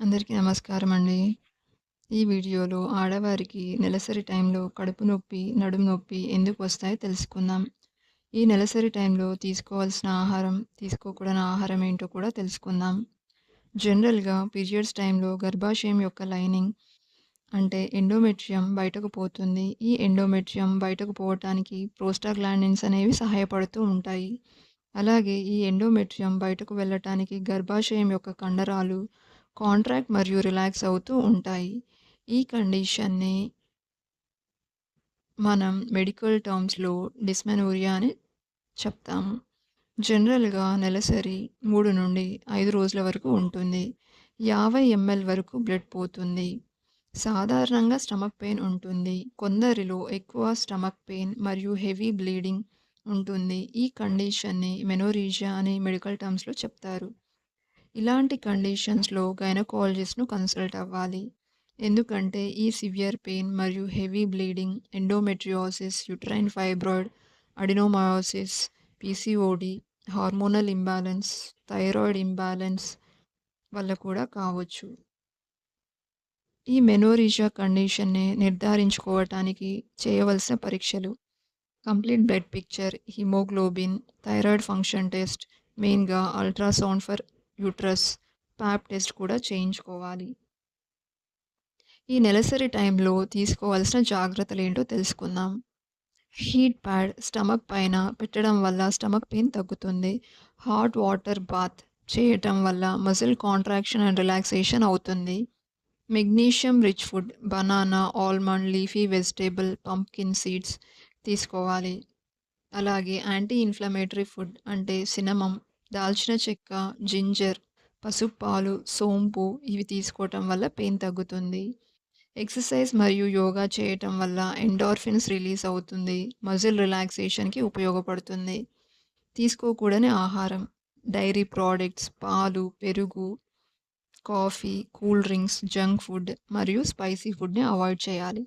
అందరికీ నమస్కారం అండి. ఈ వీడియోలో ఆడవారికి నెలసరి టైంలో కడుపు నొప్పి, నడుము నొప్పి ఎందుకు వస్తాయో తెలుసుకుందాం. ఈ నెలసరి టైంలో తీసుకోవాల్సిన ఆహారం, తీసుకోకూడని ఆహారం ఏంటో కూడా తెలుసుకుందాం. జనరల్‌గా పీరియడ్స్ టైంలో గర్భాశయం యొక్క లైనింగ్ అంటే ఎండోమెట్రియం బయటకు పోతుంది. ఈ ఎండోమెట్రియం బయటకు పోవటానికి ప్రోస్టాగ్లాండిన్స్ అనేవి సహాయపడుతూ ఉంటాయి. అలాగే ఈ ఎండోమెట్రియం బయటకు వెళ్ళటానికి గర్భాశయం యొక్క కండరాలు కాంట్రాక్ట్ మరియు రిలాక్స్ అవుతూ ఉంటాయి. ఈ కండిషన్‌ని మనం మెడికల్ టర్మ్స్‌లో డిస్మెనోరియా అని చెప్తాము. జనరల్‌గా నెలసరి 3-5 రోజుల వరకు ఉంటుంది. 50 ఎంఎల్ వరకు బ్లడ్ పోతుంది. సాధారణంగా స్టమక్ పెయిన్ ఉంటుంది. కొందరిలో ఎక్కువ స్టమక్ పెయిన్ మరియు హెవీ బ్లీడింగ్ ఉంటుంది. ఈ కండిషన్‌ని మెనోరీజియా అని మెడికల్ టర్మ్స్‌లో చెప్తారు. ఇలాంటి కండిషన్స్‌లో గైనకాలజిస్ట్‌ను కన్సల్ట్ అవ్వాలి. ఎందుకంటే ఈ సివియర్ పెయిన్ మరియు heavy bleeding endometriosis, uterine fibroid adenomyosis, PCOD, hormonal imbalance thyroid imbalance వల్ల కూడా కావచ్చు. ఈ మెనోరేజియా కండిషన్‌ని నిర్ధారించుకోవటానికి చేయవలసిన పరీక్షలు complete blood picture, haemoglobin, thyroid function test, మెయిన్‌గా ultrasound for uterus, pap test కూడా చేయించుకోవాలి. ఈ నెలసరి టైంలో తీసుకోవాల్సిన జాగ్రత్తలు ఏంటో తెలుసుకుందాం. హీట్ ప్యాడ్ స్టమక్ పైన పెట్టడం వల్ల స్టమక్ పెయిన్ తగ్గుతుంది. హాట్ వాటర్ బాత్ చేయటం వల్ల మజిల్ కాంట్రాక్షన్ అండ్ రిలాక్సేషన్ అవుతుంది. Magnesium rich food banana, almond, leafy vegetable pumpkin seeds తీసుకోవాలి. అలాగే యాంటీ ఇన్‌ఫ్లమేటరీ ఫుడ్ అంటే సినమం దాల్చిన చెక్క, జింజర్, పసుపు పాలు, సోంపు ఇవి తీసుకోవటం వల్ల పెయిన్ తగ్గుతుంది. ఎక్సర్సైజ్ మరియు యోగా చేయటం వల్ల ఎండార్ఫిన్స్ రిలీజ్ అవుతుంది. మజిల్ రిలాక్సేషన్‌కి ఉపయోగపడుతుంది. తీసుకోకూడని ఆహారం డైరీ ప్రోడక్ట్స్ పాలు, పెరుగు, coffee, cool drinks, junk food మరియు స్పైసీ ఫుడ్‌ని అవాయిడ్ చేయాలి.